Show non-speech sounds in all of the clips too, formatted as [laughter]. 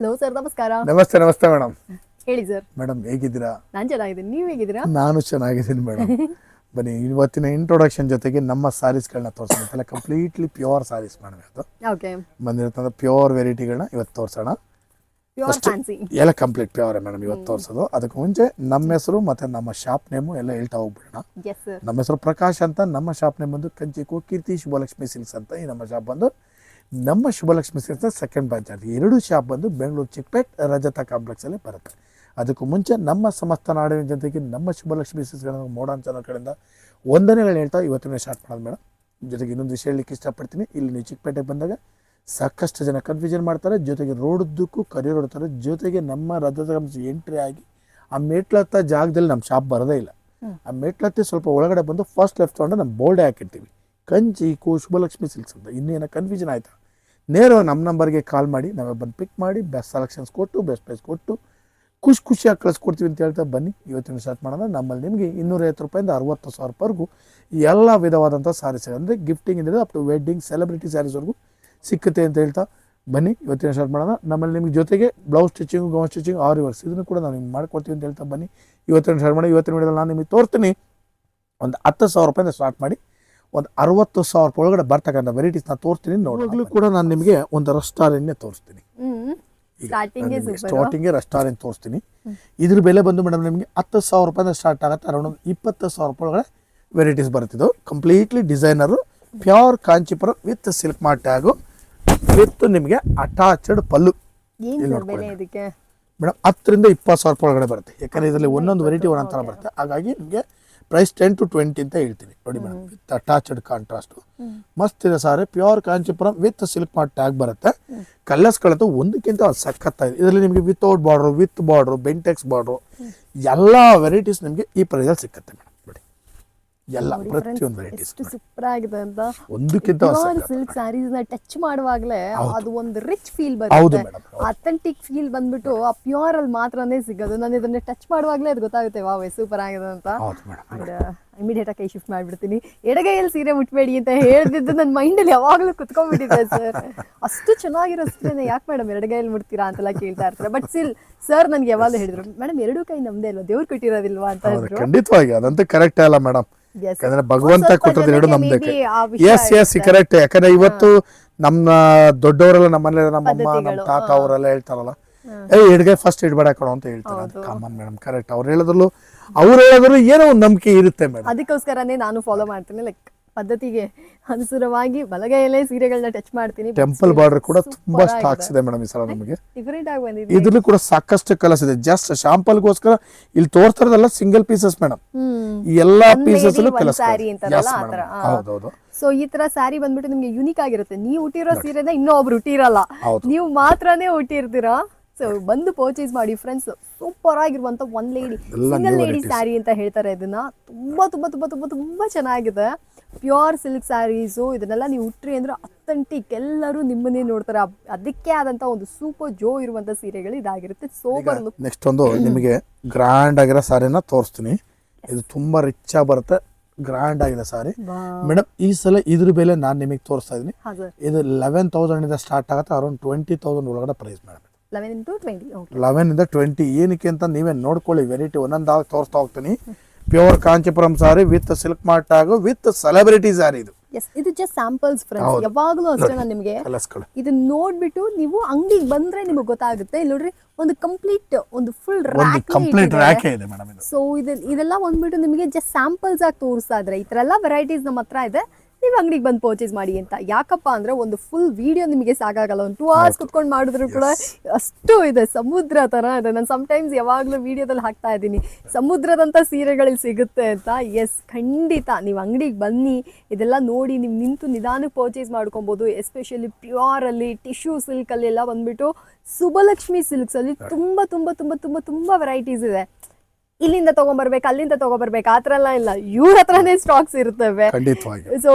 Hello sir ನಮಸ್ಕಾರ. ನಮಸ್ತೆ ನಮಸ್ತೆ ಮೇಡಮ್ ಹೇಳಿ ಸರ್ ಮೇಡಮ್ ಹೇಗಿದ್ದೀರಾ? ನಾನು ಚೆನ್ನಾಗಿದ್ದೀನಿ. ನೀವು ಹೇಗಿದ್ದೀರಾ? ನಾನು ಚೆನ್ನಾಗಿದ್ದೀನಿ ಮೇಡಮ್ ಬನ್ನಿ ಇವತ್ತಿನ ಇಂಟ್ರೊಡಕ್ಷನ್ ಜೊತೆಗೆ ನಮ್ಮ ಸಾರೀಸ್ಗಳನ್ನ ತೋರಿಸೋಣ. ಕಂಪ್ಲೀಟ್ಲಿ ಪ್ಯೂರ್ ಸಾರೀಸ್ ಮೇಡಮ್ ಇವತ್ತು. ಓಕೆ ಬಂದಿರ್ತಂದ್ರೆ ಪ್ಯೂರ್ ವೆರೈಟಿಗಳನ್ನ ಇವತ್ತು ತೋರಿಸೋಣ. ಪ್ಯೂರ್ ಫ್ಯಾನ್ಸಿ ಎಲ್ಲ ಕಂಪ್ಲೀಟ್ ಪ್ಯೂರ್ ಮೇಡಮ್ ಇವತ್ತು ತೋರಿಸೋದು. ಅದಕ್ಕೆ ಮುಂಚೆ ನಮ್ಮ ಹೆಸರು ಮತ್ತೆ ನಮ್ಮ ಶಾಪ್ ನೇಮು ಎಲ್ಲ ಹೇಳ್ತಾ ಹೋಗ್ಬಿಡೋಣ. ಎಸ್ ಸರ್ ನಮ್ಮ ಹೆಸರು ಪ್ರಕಾಶ್ ಅಂತ ನಮ್ಮ ಶಾಪ್ ನೇಮ್ ಬಂದು ಕಂಚಿಕೋ ಕೀರ್ತಿ ಶುಭಲಕ್ಷ್ಮಿ ಸಿಲ್ಕ್ಸ್ ಅಂತ ಈ ನಮ್ಮ ಶಾಪ್ ಬಂದು ನಮ್ಮ ಶುಭಲಕ್ಷ್ಮಿ ಸಿಲ್ಕ್ಸ್ನ ಸೆಕೆಂಡ್ ಬ್ರಾಂಚ್ ಆಗಿದೆ ಎರಡು ಶಾಪ್ ಬಂದು ಬೆಂಗಳೂರು ಚಿಕ್ಕಪೇಟ್ ರಜತ ಕಾಂಪ್ಲೆಕ್ಸ್ ಅಲ್ಲಿ ಬರುತ್ತೆ. ಅದಕ್ಕೂ ಮುಂಚೆ ನಮ್ಮ ಸಮಸ್ತ ನಾಡಿನ ಜನತೆಗೆ ನಮ್ಮ ಶುಭಲಕ್ಷ್ಮಿ ಸಿಲ್ಕ್ಸ್ಗಳನ್ನ ಮೋಡನ್ ಚಾನಲ್ ಕಡೆಯಿಂದ ವಂದನೆಗಳು ಹೇಳ್ತಾ ಇವತ್ತಿನ ಸ್ಟಾರ್ಟ್ ಮಾಡೋದು ಮೇಡಮ್. ಜೊತೆಗೆ ಇನ್ನೊಂದು ವಿಷಯ ಹೇಳಲಿಕ್ಕೆ ಇಷ್ಟಪಡ್ತೀನಿ. ಇಲ್ಲಿ ನೀವು ಚಿಕ್ಕಪೇಟೆಗೆ ಬಂದಾಗ ಸಾಕಷ್ಟು ಜನ ಕನ್ಫ್ಯೂಷನ್ ಮಾಡ್ತಾರೆ. ಜೊತೆಗೆ ರೋಡ್ದಕ್ಕೂ ಕರಿಯರ್ ಹೊಡ್ತಾರೆ ಜೊತೆಗೆ ನಮ್ಮ ರಜತ ಎಂಟ್ರಿ ಆಗಿ ಆ ಮೇಟ್ಲತ್ತ ಜಾಗದಲ್ಲಿ ನಮ್ಮ ಶಾಪ್ ಬರೋದೇ ಇಲ್ಲ. ಆ ಮೇಟ್ಲತ್ತೆ ಸ್ವಲ್ಪ ಒಳಗಡೆ ಬಂದು ಫಸ್ಟ್ ಲೆಫ್ಟ್ ತೊಗೊಂಡು ನಮ್ಮ ಬೋರ್ಡೆ ಹಾಕಿರ್ತೀವಿ. ಕಂಚಿ ಕೋ ಶುಭಲಕ್ಷ್ಮಿ ಸಿಲ್ಕ್ಸ್ ಅಂತ ಇನ್ನೇನೋ ಕನ್ಫ್ಯೂಷನ್ ಆಯ್ತಾ? ನೇರವಾಗಿ ನಮ್ಮ ನಂಬರ್ಗೆ ಕಾಲ್ ಮಾಡಿ ನಾವೇ ಬಂದು ಪಿಕ್ ಮಾಡಿ ಬೆಸ್ಟ್ ಸೆಲೆಕ್ಷನ್ಸ್ ಕೊಟ್ಟು ಬೆಸ್ಟ್ ಪ್ರೈಸ್ ಕೊಟ್ಟು, ಖುಷಿ ಖುಷಿಯಾಗಿ ಕಳಿಸ್ಕೊಡ್ತೀವಿ ಅಂತ ಹೇಳ್ತಾ ಬನ್ನಿ. ಇವತ್ತಿನ ಸ್ಟಾರ್ಟ್ ಮಾಡೋಣ, ನಮ್ಮಲ್ಲಿ ನಿಮಗೆ ಇನ್ನೂರೈವತ್ತು ರೂಪಾಯಿಂದ ಅರುವತ್ತು ಸಾವಿರವರೆಗೂ ಎಲ್ಲ ವಿಧವಾದಂಥ ಸ್ಯಾರೀಸ್ ಅಂದರೆ ಗಿಫ್ಟಿಂಗ್ ಇಂದ ಅಪ್ ಟು ವೆಡ್ಡಿಂಗ್ ಸೆಲೆಬ್ರಿಟಿ ಸ್ಯಾರೀಸ್ವರೆಗೂ ಸಿಕ್ಕುತ್ತೆ ಅಂತ ಹೇಳ್ತಾ ಬನ್ನಿ. ಇವತ್ತಿನ ಸ್ಟಾರ್ಟ್ ಮಾಡೋಣ, ನಮ್ಮಲ್ಲಿ ನಿಮಗೆ ಜೊತೆಗೆ blouse stitching gown stitching or reverse ಇದನ್ನು ಕೂಡ ನಾವು ನಿಮ್ಗೆ ಮಾಡ್ಕೊಡ್ತೀವಿ ಅಂತ ಹೇಳ್ತಾ ಬನ್ನಿ. ಇವತ್ತಿನ ಸ್ಟಾರ್ಟ್ ಮಾಡಿ ಇವತ್ತಿನ ವಿಡಿಯೋದಲ್ಲಿ ನಾನು ನಿಮಗೆ ತೋರ್ತೀನಿ. ಒಂದು ಹತ್ತು ಸಾವಿರ ರೂಪಾಯಿಂದ ಸ್ಟಾರ್ಟ್ ಮಾಡಿ ಒಂದು ಅರವತ್ತು ಸಾವಿರ ರೂಪಾಯಿ ಒಳಗಡೆ ಬರ್ತಕ್ಕಂಥ ವೆರೈಟೀಸ್ ನಾನು ತೋರಿಸ್ತೀನಿ ನೋಡೋವಾಗಲೂ ಕೂಡ ನಾನು ನಿಮಗೆ ಒಂದು ರೆಸ್ಟಾರೆಂಟ್ನೇ ತೋರಿಸ್ತೀನಿ. ಸ್ಟಾರ್ಟಿಂಗೇ ರೆಸ್ಟಾರೆಂಟ್ ತೋರಿಸ್ತೀನಿ. ಇದ್ರ ಬೆಲೆ ಬಂದು ಮೇಡಮ್ ನಿಮಗೆ ಹತ್ತು ಸಾವಿರ ರೂಪಾಯಿಂದ ಸ್ಟಾರ್ಟ್ ಆಗುತ್ತೆ. ಅರೌಂಡ್ ಒಂದು ಇಪ್ಪತ್ತು ಸಾವಿರ ರೂಪಾಯಿ ಒಳಗಡೆ varieties ಬರ್ತಿದ್ದು completely designer pure Kanchipura with silk mart tag with ನಿಮಗೆ ಅಟ್ಯಾಚ್ಡ್ ಪಲ್ಲು. ಏನ್ ಬೆಲೆ ಇದಕ್ಕೆ? ಮೇಡಮ್ ಹತ್ತರಿಂದ ಇಪ್ಪತ್ತು ಸಾವಿರ ರೂಪಾಯಿ ಒಳಗಡೆ ಬರುತ್ತೆ. ಯಾಕಂದ್ರೆ ಇದರಲ್ಲಿ ಒಂದೊಂದು ವೆರೈಟಿ ಒಂದೊಂದು ಥರ ಬರುತ್ತೆ. ಹಾಗಾಗಿ ನಿಮಗೆ ಪ್ರೈಸ್ ಟೆನ್ ಟು ಟ್ವೆಂಟಿ ಅಂತ ಹೇಳ್ತೀನಿ. ನೋಡಿ ಮೇಡಮ್ ವಿತ್ ಅಟ್ಯಾಚ್ಡ್ ಕಾಂಟ್ರಾಸ್ಟು ಮಸ್ತ್ ಇದೆ sari pure Kanchipuram with silk mart tag ಬರುತ್ತೆ. ಕಲರ್ಸ್ಗಳಂತೂ ಒಂದಕ್ಕಿಂತ ಒಂದು ಸಖತ್ತಾಗಿದೆ. ಇದರಲ್ಲಿ ನಿಮಗೆ without border with border Bentex border ಎಲ್ಲ ವೆರೈಟೀಸ್ ನಿಮಗೆ ಈ ಪ್ರೈಸಲ್ಲಿ ಸಿಕ್ಕತ್ತೆ ಮೇಡಮ್ ಎಲ್ಲ ಪ್ರತಿಯೊಂದು ಎಷ್ಟು ಸೂಪರ್ ಆಗಿದೆ ಅಂತ. ಒಂದಕ್ಕಿಂತ ಒಂದು ಸಿಲ್ಕ್ ಸ್ಯಾರೀಸ್ನ ಟಚ್ ಮಾಡುವಾಗ್ಲೇ ಅದು ಒಂದು ರಿಚ್ ಫೀಲ್ ಬರುತ್ತೆ. ಅಥೆಂಟಿಕ್ ಫೀಲ್ ಬಂದ್ಬಿಟ್ಟು ಆ ಪ್ಯೂರ್ ಅಲ್ಲಿ ಮಾತ್ರನೇ ಸಿಗೋದು. ನಾನು ಇದನ್ನ ಟಚ್ ಮಾಡುವಾಗ್ಲೇ ಅದು ಗೊತ್ತಾಗುತ್ತೆ ವಾವ್ ಸೂಪರ್ ಆಗಿದೆ ಅಂತ. ಇಮಿಡಿಯೇಟ್ ಆಗಿ ಶಿಫ್ಟ್ ಮಾಡ್ಬಿಡ್ತೀನಿ. ಎಡಗೈಯಲ್ಲಿ ಸೀರೆ ಮುಟ್ಬೇಡಿ ಅಂತ ಹೇಳ್ದಿದ್ದು ನನ್ನ ಮೈಂಡಲ್ಲಿ ಯಾವಾಗಲೂ ಕುತ್ಕೊಂಡ್ಬಿಟ್ಟಿದೆ ಸರ್ ಅಷ್ಟು ಚೆನ್ನಾಗಿರೋ ಸೀರೆನ ಯಾಕೆ ಮೇಡಮ್ ಎಡಗೈಯಲ್ಲಿ ಮುಡ್ತೀರಾ ಅಂತೆಲ್ಲ ಕೇಳ್ತಾ ಇರ್ತಾರೆ. ಬಟ್ ಸಿಲ್ ಸರ್ ನನಗೆ ಯಾವಾಗಲೂ ಹೇಳಿದ್ರು ಮೇಡಮ್ ಎರಡೂ ಕೈ ನಮ್ದೇ ಅಲ್ವಾ? ದೇವ್ರು ಕೊಟ್ಟಿರೋದಿಲ್ವಾ? ಅಂತ ಖಂಡಿತವಾಗಿ. ಅದಂತೂ ಕರೆಕ್ಟ್ ಅಲ್ಲ ಮೇಡಮ್. ಯಾಕಂದ್ರೆ ಭಗವಂತ ಕೊಟ್ಟದ್ದು ಎರಡು ವಿಷಯ ಎಸ್ ಎಸ್ ಕರೆಕ್ಟ್ ಯಾಕಂದ್ರೆ ಇವತ್ತು ನಮ್ಮ ದೊಡ್ಡವರೆಲ್ಲ ನಮ್ಮನೆ ನಮ್ಮ ಅಮ್ಮ ನಮ್ಮ ತಾತ ಅವರೆಲ್ಲ ಹೇಳ್ತಾರಲ್ಲ. ಏ ಹಿಡ್ಗೆ ಫಸ್ಟ್ ಇಡ್ಬೇಡ ಕೊಡು ಅಂತ ಹೇಳ್ತಾರೆ. ಅದು ಕಾಮನ್ ಮೇಡಮ್ ಕರೆಕ್ಟ್ ಅವ್ರು ಹೇಳಿದ್ರು ಅವ್ರು ಹೇಳಿದ್ರು ಏನೋ ಒಂದು ನಂಬಿಕೆ ಇರುತ್ತೆ ಮೇಡಮ್ ಅದಕ್ಕೋಸ್ಕರನೇ ನಾನು ಫಾಲೋ ಮಾಡ್ತೀನಿ ಲೈಕ್ ಪದ್ಧತಿಗೆ ಅನುಸಾರವಾಗಿ ಬಲಗೈಯಲ್ಲೇ ಸೀರೆಗಳನ್ನ ಟಚ್ ಮಾಡ್ತೀನಿ. ಟೆಂಪಲ್ ಬಾರ್ಡರ್ ಕೂಡ ತುಂಬಾ ಸ್ಟಾಕ್ಸ್ ಇದೆ ಮೇಡಮ್ ಈ ಸಲ ನಮಗೆ. ಡಿಫರೆಂಟ್ ಆಗಿ ಬಂದಿದೆ. ಇದ್ರಲ್ಲೂ ಕೂಡ ಸಾಕಷ್ಟು ಕಲರ್ಸ್ ಇದೆ. ಜಸ್ಟ್ ಶಾಂಪಲ್ ಗೋಸ್ಕರ ಇಲ್ಲಿ ತೋರ್ತಿರೋದಲ್ಲ ಸಿಂಗಲ್ ಪೀಸಸ್ ಮೇಡಮ್. ಈ ಎಲ್ಲಾ ಪೀಸಸ್ ಕಲರ್ಸ್ ಅಂತಾರಲ್ಲ ತರ, ಹೌದು ಹೌದು ಸೊ ಈ ತರ ಸ್ಯಾರಿ ಬಂದ್ಬಿಟ್ಟು ನಿಮ್ಗೆ ಯುನಿಕ್ ಆಗಿರುತ್ತೆ. ನೀವು ಹುಟ್ಟಿರೋ ಸೀರೆನ ಇನ್ನೊಬ್ರು ಹುಟ್ಟಿರಲ್ಲ. ನೀವು ಮಾತ್ರನೇ ಹುಟ್ಟಿರ್ತೀರಾ ಸೊ ಬಂದು ಪರ್ಚೇಸ್ ಮಾಡಿ ಫ್ರೆಂಡ್ಸ್ ಸೂಪರ್ ಆಗಿರುವಂತ ಒಂದ್ ಲೇಡಿ ಸಿಂಗಲ್ ಲೇಡಿ. ಸ್ಯಾರಿ ಅಂತ ಹೇಳ್ತಾರೆ ಇದನ್ನ. ತುಂಬಾ ತುಂಬಾ ತುಂಬಾ ತುಂಬಾ ತುಂಬಾ ಚೆನ್ನಾಗಿದೆ. ಪ್ಯೂರ್ ಸಿಲ್ಕ್ ಸ್ಯಾರೀಸು ಇದನ್ನೆಲ್ಲ ನೀವು ಉಟ್ರಿ ಅಂದರೆ ಅಥೆಂಟಿಕ್ ಎಲ್ಲರೂ ನಿಮ್ಮನ್ನೇ ನೋಡ್ತಾರೆ. ಅದಕ್ಕೆ ಆದಂಥ ಒಂದು ಸೂಪರ್ ಜೋ ಇರುವಂಥ ಸೀರೆಗಳು ಇದಾಗಿರುತ್ತೆ. ಸೋಬರ್ ಲುಕ್ ನೆಕ್ಸ್ಟ್ ಒಂದು ನಿಮಗೆ ಗ್ರ್ಯಾಂಡ್ ಆಗಿರೋ ಸಾರಿನ ತೋರಿಸ್ತೀನಿ. ಇದು ತುಂಬ ರಿಚ್ ಆಗಿ ಬರುತ್ತೆ. ಗ್ರ್ಯಾಂಡ್ ಆಗಿದೆ ಸಾರಿ ಮೇಡಮ್ ಈ ಸಲ ಇದ್ರ ಬೆಲೆ ನಾನು ನಿಮಗೆ ತೋರಿಸ್ತಾ ಇದ್ದೀನಿ. ಇದು ಲೆವೆನ್ ತೌಸಂಡ್ ಇಂದ ಸ್ಟಾರ್ಟ್ ಆಗುತ್ತೆ. ಅರೌಂಡ್ ಟ್ವೆಂಟಿ ತೌಸಂಡ್ ಒಳಗಡೆ ಪ್ರೈಸ್ ಮೇಡಮ್ ಲೆವೆನ್ ಇಂದ ಟ್ವೆಂಟಿ ಏನಕ್ಕೆ ಅಂತ ನೀವೇ ನೋಡ್ಕೊಳ್ಳಿ. ವೆರೈಟಿ ಒಂದೊಂದಾಗಿ ತೋರಿಸ್ತಾ ಹೋಗ್ತೀನಿ. Pure Kanchipuram sari with silk mart ಆಗು ವಿತ್ ಸೆಲೆಬ್ರಿಟಿ ಸಾರಿ ಇದು. ಇದು ಜಸ್ಟ್ ಸ್ಯಾಂಪಲ್ಸ್ ಫ್ರೆಂಡ್ಸ್ ಯಾವಾಗಲೂ ಅಷ್ಟೇ ನಾನು ನಿಮಗೆ. ಇದನ್ನ ನೋಡ್ಬಿಟ್ಟು ನೀವು ಅಂಗಡಿಗೆ ಬಂದ್ರೆ ನಿಮಗೆ ಗೊತ್ತಾಗುತ್ತೆ. ಇಲ್ಲಿ ನೋಡ್ರಿ ಒಂದು ಕಂಪ್ಲೀಟ್ ಒಂದು ಫುಲ್ ರ್ಯಾಕ್ ಕಂಪ್ಲೀಟ್ ರ್ಯಾಕ್ ಇದೆ ಮೇಡಮ್ ಇದು. ಸೊ ಇದು ಇದೆಲ್ಲ ಬಂದ್ಬಿಟ್ಟು ನಿಮಗೆ ಜಸ್ಟ್ ಸ್ಯಾಂಪಲ್ಸ್ ಆಗಿ ತೋರಿಸ್ತಾ ಇದ್ರೆ ಈ ತರ ಎಲ್ಲ ವೆರೈಟೀಸ್ ನಮ್ಮ ಹತ್ರ ಇದೆ. ನೀವು ಅಂಗಡಿಗೆ ಬಂದು ಪರ್ಚೇಸ್ ಮಾಡಿ ಅಂತ. ಯಾಕಪ್ಪ ಅಂದ್ರೆ ಒಂದು ಫುಲ್ ವಿಡಿಯೋ ನಿಮಗೆ ಸಾಕಾಗಲ್ಲ. ಒಂದು ಟೂ ಅವರ್ಸ್ ಕುತ್ಕೊಂಡು ಮಾಡಿದ್ರು ಕೂಡ ಅಷ್ಟು ಇದೆ. ಸಮುದ್ರ ತರ ಇದೆ. ನಾನು ಸಮಟೈಮ್ಸ್ ಯಾವಾಗಲೂ ವಿಡಿಯೋದಲ್ಲಿ ಹಾಕ್ತಾ ಇದ್ದೀನಿ. ಸಮುದ್ರದಂಥ ಸೀರೆಗಳಲ್ಲಿ ಸಿಗುತ್ತೆ ಅಂತ. ಎಸ್ ಖಂಡಿತ ನೀವು ಅಂಗಡಿಗೆ ಬನ್ನಿ. ಇದೆಲ್ಲ ನೋಡಿ ನೀವು ನಿಂತು ನಿಧಾನಕ್ಕೆ ಪರ್ಚೇಸ್ ಮಾಡ್ಕೊಬೋದು. ಎಸ್ಪೆಷಲಿ ಪ್ಯೂರಲ್ಲಿ ಟಿಶ್ಯೂ ಸಿಲ್ಕಲ್ಲಿ ಎಲ್ಲ ಬಂದ್ಬಿಟ್ಟು ಸುಬಲಕ್ಷ್ಮಿ ಸಿಲ್ಕ್ಸಲ್ಲಿ ತುಂಬ ತುಂಬ ತುಂಬ ತುಂಬ ತುಂಬ ವೆರೈಟೀಸ್ ಇದೆ. ಇಲ್ಲಿಂದ ತಗೊಂಡ್ಬರ್ಬೇಕು ಅಲ್ಲಿಂದ ತಗೊಂಡ್ಬರ್ಬೇಕು ಆ ಥರ ಎಲ್ಲ ಇಲ್ಲ. ಇವ್ರ ಹತ್ರನೇ ಸ್ಟಾಕ್ಸ್ ಇರ್ತವೆ. ಖಂಡಿತವಾಗಿ. ಸೊ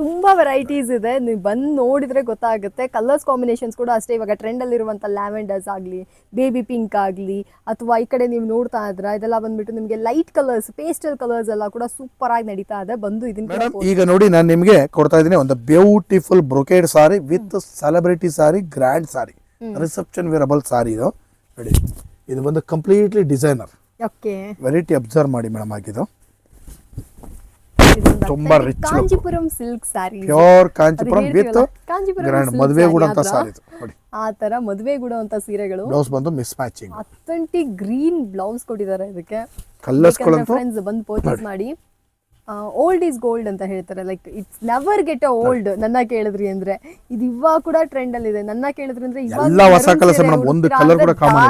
ತುಂಬಾ ವೆರೈಟೀಸ್ ಇದೆ. ನೀವು ಬಂದು ನೋಡಿದ್ರೆ ಗೊತ್ತಾಗುತ್ತೆ. ಕಲರ್ಸ್ ಕಾಂಬಿನೇಷನ್ಸ್ ಕೂಡ ಅಷ್ಟೇ. ಇವಾಗ ಟ್ರೆಂಡ್ ಅಲ್ಲಿರುವಂತ ಲ್ಯಾವೆಂಡರ್ಸ್ ಆಗಲಿ ಬೇಬಿ ಪಿಂಕ್ ಆಗಲಿ ಅಥವಾ ಈ ಕಡೆ ನೀವು ನೋಡ್ತಾ ಇದ್ರ ಇದೆಲ್ಲ ಬಂದ್ಬಿಟ್ಟು ನಿಮಗೆ ಲೈಟ್ ಕಲರ್ಸ್ ಪೇಸ್ಟಲ್ ಕಲರ್ಸ್ ಎಲ್ಲ ಕೂಡ ಸೂಪರ್ ಆಗಿ ನಡೀತಾ ಇದೆ. ಬಂದು ಇದನ್ನ ಈಗ ನೋಡಿ ನಾನು ನಿಮಗೆ ಕೊಡ್ತಾ ಇದ್ದೀನಿ ಒಂದು beautiful brocade sari with celebrity sari grand sari reception wearable sari ಇದು. ನೋಡಿ ಇದು ಬಂದು completely designer okay variety observe ಮಾಡಿ ಮೇಡಮ್ ಆಗಿದ್ದು ತುಂಬಾ rich. Kanchipuram silk sari pure Kanchipuram with grand ಮದುವೆ ಕೂಡ ಅಂತ ಸಾರಿ ಇದು. ನೋಡಿ. ಆ ತರ ಮದುವೆ ಗುಡುವಂತ ಸೀರೆಗಳು. ಬ್ಲೌಸ್ ಬಂದು mismatching authentic green blouse ಕೊಟ್ಟಿದ್ದಾರೆ ಇದಕ್ಕೆ. ಕಲ್ಲರ್ಸ್ಗಳಂತೂ ಫ್ರೆಂಡ್ಸ್ ಬಂದು ಪರ್ಚೇಸ್ ಮಾಡಿ. ಓಲ್ಡ್ ಈಸ್ ಗೋಲ್ಡ್ ಅಂತ ಹೇಳ್ತಾರೆ. Like it's never get a old ನನ್ನ ಕೇಳಿದ್ರಿ ಅಂದ್ರೆ ಇದು ಇವಾಗ ಕೂಡ ಟ್ರೆಂಡ್ ಅಲ್ಲಿ ಇದೆ. ನನ್ನ ಕೇಳಿದ್ರಿ ಅಂದ್ರೆ ಇವಾಗ.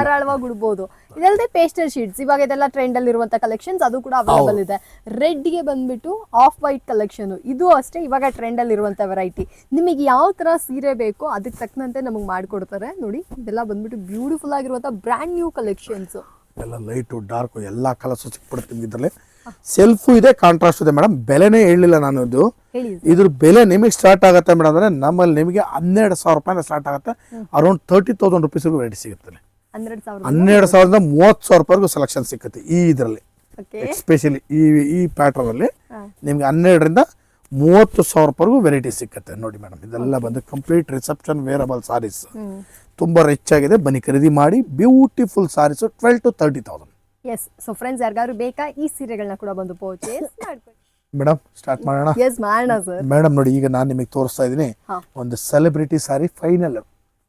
ಧಾರಾಳವಾಗಿ ಉಡ್ಬೋದು. ಇದಲ್ಲದೆ ಪೇಸ್ಟಲ್ ಶೀಟ್ಸ್ ಇವಾಗ ಇದೆಲ್ಲ ಟ್ರೆಂಡ್ ಅಲ್ಲಿ ಇರುವಂತ ಕಲೆಕ್ಷನ್ಸ್ ಅದು ಕೂಡ ಅವೈಲೇಬಲ್ ಇದೆ. ರೆಡ್ಗೆ ಬಂದ್ಬಿಟ್ಟು ಆಫ್ ವೈಟ್ ಕಲೆಕ್ಷನ್ ಇದು ಅಷ್ಟೇ ಇವಾಗ ಟ್ರೆಂಡ್ ಅಲ್ಲಿ ಇರುವಂತ ವೆರೈಟಿ ನಿಮಗೆ ಯಾವ ತರ ಸೀರೆ ಬೇಕೋ ಅದಕ್ಕೆ ತಕ್ಕಂತೆ ನಮಗೆ ಮಾಡ್ಕೊಡ್ತಾರೆ. ನೋಡಿ ಇದೆಲ್ಲ ಬಂದ್ಬಿಟ್ಟು ಬ್ಯೂಟಿಫುಲ್ ಆಗಿರುವಂತ ಬ್ರ್ಯಾಂಡ್ ನ್ಯೂ ಕಲೆಕ್ಷನ್ಸ್ ಎಲ್ಲ ಲೈಟು ಡಾರ್ಕು ಎಲ್ಲ ಕಲರ್ಸು ಸಿಕ್ಬಿಡುತ್ತೆ ಇದರಲ್ಲಿ. ಸೆಲ್ಫು ಇದೆ ಕಾಂಟ್ರಾಸ್ಟ್ ಇದೆ. ಮೇಡಮ್ ಬೆಲೆನೇ ಹೇಳಿಲ್ಲ ನಾನು ಇದು ಇದ್ರ ಬೆಲೆ ನಿಮಗೆ ಸ್ಟಾರ್ಟ್ ಆಗುತ್ತೆ ಮೇಡಮ್ ಅಂದ್ರೆ ನಮ್ಮಲ್ಲಿ ನಿಮಗೆ ಹನ್ನೆರಡು ಸಾವಿರ ರೂಪಾಯಿಂದ ಸ್ಟಾರ್ಟ್ ಆಗುತ್ತೆ. ಅರೌಂಡ್ ತರ್ಟಿ ತೌಸಂಡ್ ರುಪೀಸ್ಗೂ ವೆರೈಟಿ ಸಿಗುತ್ತೆ ಹನ್ನೆರಡು ಸಾವಿರದಿಂದ ಮೂವತ್ತು ಸಾವಿರ ರೂಪಾಯಿಗೂ ಸೆಲೆಕ್ಷನ್ ಸಿಕ್ಕುತ್ತೆ ಈ ಇದರಲ್ಲಿ. ಎಸ್ಪೆಷಲಿ ಈ ಈ ಪ್ಯಾಟರ್ನ್ ಅಲ್ಲಿ. ನಿಮ್ಗೆ ಹನ್ನೆರಡರಿಂದ ಮೂವತ್ತು ಸಾವಿರ ರೂಪಾಯಿಗೂ ವೆರೈಟಿ ಸಿಕ್ಕತ್ತೆ. ನೋಡಿ ಮೇಡಮ್ ಇದೆಲ್ಲ ಬಂದು ಕಂಪ್ಲೀಟ್ ರಿಸೆಪ್ಷನ್ ವೇರಬಲ್ ಸಾರೀಸ್ ತುಂಬ ರಿಚ್ ಆಗಿದೆ. ಬನ್ನಿ ಖರೀದಿ ಮಾಡಿ beautiful saris twelve to thirty thousand yes so friends ಯಾರಿಗಾದ್ರು ಬೇಕಾ ಈ ಸೀರೆಗಳನ್ನ ಕೂಡ ಬಂದು ಪರ್ಚೇಸ್ [laughs] ಮಾಡ್ಕೊಳ್ಳಿ. ಮೇಡಮ್ ಸ್ಟಾರ್ಟ್ ಮಾಡೋಣ. ಎಸ್ ಮಾಡೋಣ ಸರ್ ಮೇಡಮ್ ನೋಡಿ ಈಗ ನಾನು ನಿಮಗೆ ತೋರಿಸ್ತಾ ಇದ್ದೀನಿ. ಒಂದು ಸೆಲೆಬ್ರಿಟಿ ಸಾರಿ ಫೈನಲ್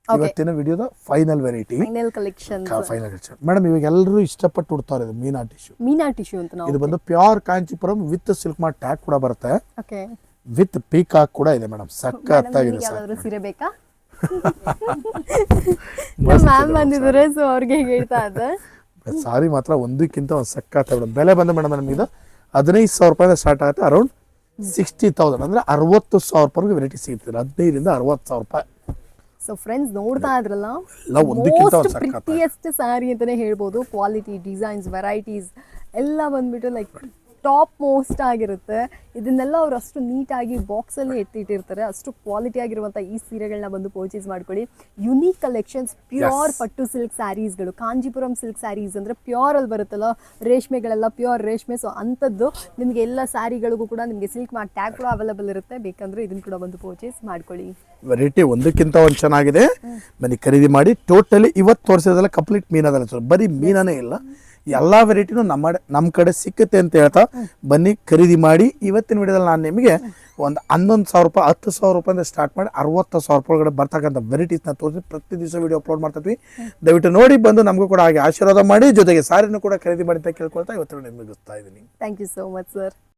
ಇವತ್ತಿನ ವಿಡಿಯೋದ final variety final collection final madam ಇವಾಗ ಎಲ್ಲರೂ ಇಷ್ಟಪಟ್ಟು ಉಡ್ತಾರೆ ಇದು ಮೀನಾ ಟಿಶ್ಯೂ ಮೀನಾ ಟಿಶ್ಯೂ ಅಂತ ನಾವು. ಇದು ಬಂದು pure Kanchipuram with silk mart tag ಕೂಡ ಬರುತ್ತೆ. ಓಕೆ ವಿತ್ ಪೀಕಾಕ್ ಕೂಡ ಇದೆ ಮೇಡಮ್ ಸಕ್ಕತ್ತಾಗಿದೆ ಸರ್ ಯಾರಾದರೂ ಸೀರೆ ಬೇಕಾ? ಮ್ಯಾಮ್ ಬಂದಿದ್ದಾರೆ ಸೊ ಅವ್ರಿಗೆ ಹೇಳ್ತಾ ಇದ್ದೆ. ಸಾರಿ ಮಾತ್ರ ಒಂದಕ್ಕಿಂತ ಒಂದು ಸಕ್ಕತ್ತ ಮೇಡಮ್ ಬೆಲೆ ಬಂದ ಮೇಡಮ್ ನಮಗೆ ಇದು ಹದಿನೈದು ಸಾವಿರ ರೂಪಾಯಿಂದ ಸ್ಟಾರ್ಟ್ ಆಗುತ್ತೆ ಅರೌಂಡ್ ಸಿಕ್ಸ್ಟಿ ತೌಸಂಡ್ ಅಂದ್ರೆ ಅರವತ್ತು ಸಾವಿರ ರೂಪಾಯಿ ವೆರೈಟಿ ಸಿಗ್ತದೆ ಹದಿನೈದರಿಂದ ಅರವತ್ತು ಸಾವಿರ ರೂಪಾಯಿ ಸೊ ಫ್ರೆಂಡ್ಸ್ ನೋಡ್ತಾ ಇದ್ರಲ್ಲ? ಪ್ರೀತಿಯಷ್ಟು ಸಾರಿ ಮೋಸ್ಟ್ ಪ್ರಿಟಿಯೆಸ್ಟ್ ಸ್ಯಾರಿ ಅಂತಾನೆ ಹೇಳ್ಬೋದು. ಕ್ವಾಲಿಟಿ ಡಿಸೈನ್ಸ್ ವೆರೈಟೀಸ್ ಎಲ್ಲ ಬಂದ್ಬಿಟ್ಟು ಲೈಕ್ ಟಾಪ್ ಮೋಸ್ಟ್ ಆಗಿರುತ್ತೆ. ಇದನ್ನೆಲ್ಲ ಅವ್ರು ಅಷ್ಟು ನೀಟಾಗಿ ಬಾಕ್ಸಲ್ಲಿ ಎತ್ತಿಟ್ಟಿರ್ತಾರೆ. ಅಷ್ಟು ಕ್ವಾಲಿಟಿ ಆಗಿರುವಂಥ ಈ ಸೀರೆಗಳನ್ನ ಬಂದು ಪರ್ಚೇಸ್ ಮಾಡ್ಕೊಳ್ಳಿ. ಯುನೀಕ್ ಕಲೆಕ್ಷನ್ಸ್ ಪ್ಯೂರ್ ಪಟ್ಟು ಸಿಲ್ಕ್ ಸ್ಯಾರೀಸ್ಗಳು ಕಾಂಜಿಪುರಂ ಸಿಲ್ಕ್ ಸ್ಯಾರೀಸ್ ಅಂದರೆ ಪ್ಯೂರ್ ಅಲ್ಲಿ ಬರುತ್ತಲ್ಲ? ರೇಷ್ಮೆಗಳೆಲ್ಲ ಪ್ಯೂರ್ ರೇಷ್ಮೆ. ಸೊ ಅಂಥದ್ದು ನಿಮಗೆ ಎಲ್ಲ ಸ್ಯಾರಿಗಳಿಗೂ ಕೂಡ ನಿಮಗೆ ಸಿಲ್ಕ್ ಮಾಡಿ ಟ್ಯಾಗ್ ಕೂಡ ಅವೈಲೇಬಲ್ ಇರುತ್ತೆ. ಬೇಕಂದ್ರೆ ಇದನ್ನು ಕೂಡ ಬಂದು ಪರ್ಚೇಸ್ ಮಾಡ್ಕೊಳ್ಳಿ. ವೆರೈಟಿ ಒಂದಕ್ಕಿಂತ ಒಂದು ಚೆನ್ನಾಗಿದೆ. ಬನ್ನಿ ಖರೀದಿ ಮಾಡಿ. ಟೋಟಲಿ ಇವತ್ತು ತೋರಿಸೋದೆಲ್ಲ ಕಂಪ್ಲೀಟ್ ಮೀನದಲ್ಲ. ಸರ್ ಬರೀ ಮೀನನೇ ಇಲ್ಲ. ಎಲ್ಲ ವೆರೈಟಿನೂ ನಮ್ಮ ನಮ್ಮ ಕಡೆ ಸಿಕ್ಕುತ್ತೆ ಅಂತ ಹೇಳ್ತಾ ಬನ್ನಿ ಖರೀದಿ ಮಾಡಿ. ಇವತ್ತಿನ ವಿಡಿಯೋದಲ್ಲಿ ನಾನು ನಿಮಗೆ ಒಂದು ಹನ್ನೊಂದು ಸಾವಿರ ರೂಪಾಯಿ, ಹತ್ತು ಸಾವಿರ ರೂಪಾಯಿಂದ ಸ್ಟಾರ್ಟ್ ಮಾಡಿ ಅರವತ್ತು ಸಾವಿರ ರೂಪಾಯಿ ಒಳಗಡೆ ಬರ್ತಕ್ಕಂಥ ವೆರೈಟೀಸ್ನ ತೋರಿಸಿ ಪ್ರತಿ ದಿವಸ ವಿಡಿಯೋ ಅಪ್ಲೋಡ್ ಮಾಡ್ತೀವಿ ದಯವಿಟ್ಟು ನೋಡಿ ಬಂದು ನಮಗೂ ಕೂಡ ಹಾಗೆ ಆಶೀರ್ವಾದ ಮಾಡಿ, ಜೊತೆಗೆ ಸಾರಿನೂ ಕೂಡ ಖರೀದಿ ಮಾಡಿ ಅಂತ ಕೇಳ್ಕೊಳ್ತಾ ಇವತ್ತು ನಿಮಗೆ ಇದ್ದೀನಿ. Thank you so much sir